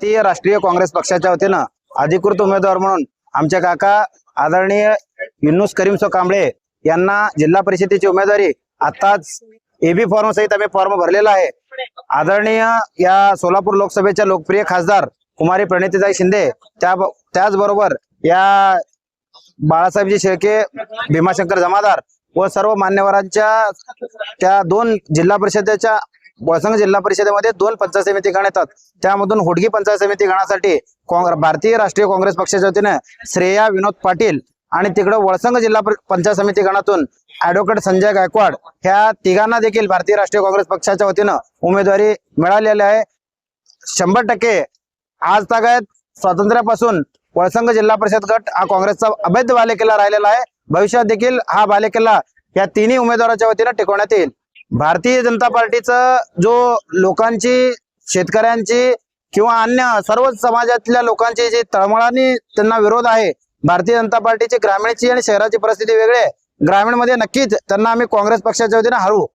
भारतीय राष्ट्रीय काँग्रेस पक्षाच्या वतीनं अधिकृत उमेदवार म्हणून आमच्या काका आदरणीय युनुस करीमसो कांबळे यांना जिल्हा परिषदेची उमेदवारी आताच एबी फॉर्म सहित आम्ही फॉर्म भरलेला आहे. आदरणीय या सोलापूर लोकसभेच्या लोकप्रिय खासदार कुमारी प्रणितीताई शिंदे त्या त्याचबरोबर या बाळासाहेबजी शेळके भीमाशंकर जमादार व सर्व मान्यवरांच्या त्या दोन जिल्हा परिषदेच्या वसंग जिल्हा परिषदेमध्ये दोन पंचायत समिती गण येतात. त्यामधून होडगी पंचायत समिती गणासाठी काँग्रे- भारतीय राष्ट्रीय काँग्रेस पक्षाच्या वतीने श्रेया विनोद पाटील आणि तिकडं वळसंग जिल्हा पंचायत समिती गणातून ऍडव्होकेट संजय गायकवाड ह्या तिघांना देखील भारतीय राष्ट्रीय काँग्रेस पक्षाच्या वतीनं उमेदवारी मिळालेली आहे. शंभर टक्के आज तागायत स्वातंत्र्यापासून वळसंग जिल्हा परिषद गट हा काँग्रेसचा अवैध बालेकिल्ला राहिलेला आहे. भविष्यात देखील हा बालेकिल्ला या तिन्ही उमेदवाराच्या वतीनं टिकवण्यात येईल. भारतीय जनता पार्टीचा जो लोकांची शेतकऱ्यांची किंवा अन्य सर्व समाजातल्या लोकांची जी तळमळाने त्यांना विरोध आहे भारतीय जनता पार्टीची ग्रामीणची आणि शहराची परिस्थिती वेगळी आहे. ग्रामीणमध्ये नक्कीच त्यांना आम्ही काँग्रेस पक्षाच्या वतीनं हरवू